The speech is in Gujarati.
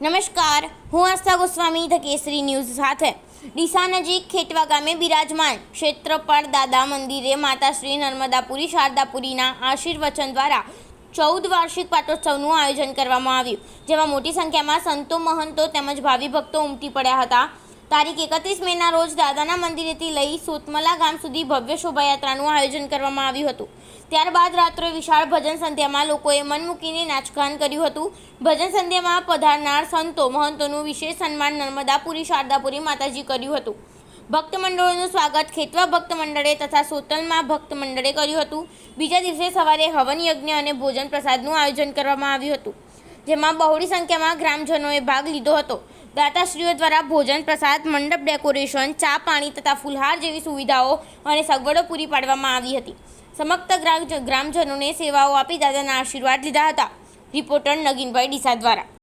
નમસ્કાર, હું આસ્થા ગોસ્વામી, ધ કેસરી ન્યૂઝ સાથે. ડીસા નજીક ખેટવા ગામે બિરાજમાન ક્ષેત્રપાળ દાદા મંદિરે માતા શ્રી નર્મદાપુરી શારદાપુરીના આશીર્વચન દ્વારા ચૌદ વાર્ષિક પાટોત્સવનું આયોજન કરવામાં આવ્યું, જેમાં મોટી સંખ્યામાં સંતો, મહંતો તેમજ ભાવિ ભક્તો ઉમટી પડ્યા હતા. તારીખ એકત્રીસ મેના રોજ દાદાના મંદિરેથી લઈ સોતમલા ગામ સુધી ભવ્ય શોભાયાત્રાનું આયોજન કરવામાં આવ્યું હતું. ત્યારબાદ રાત્રે વિશાળ ભજન સંધ્યામાં લોકોએ મન મૂકીને નાચગાન કર્યું હતું. ભજન સંધ્યામાં પધારનાર સંતો મહંતોનું વિશેષ સન્માન નર્મદાપુરી, શારદાપુરી માતાજી કર્યું હતું. ભક્ત મંડળોનું સ્વાગત ખેતવા ભક્ત મંડળે તથા સોતલમાં ભક્ત મંડળે કર્યું હતું. બીજા દિવસે સવારે હવન યજ્ઞ અને ભોજન પ્રસાદનું આયોજન કરવામાં આવ્યું હતું, જેમાં બહોળી સંખ્યામાં ગ્રામજનોએ ભાગ લીધો હતો. દાતાશ્રીઓ દ્વારા ભોજન, પ્રસાદ, મંડપ, ડેકોરેશન, ચા પાણી તથા ફુલહાર જેવી સુવિધાઓ અને સગવડો પૂરી પાડવામાં આવી હતી. સમગ્ર ગ્રામ ગ્રામજનોને સેવાઓ આપી દાદાના આશીર્વાદ લીધા હતા. રિપોર્ટર નગીનભાઈ ડીસા દ્વારા.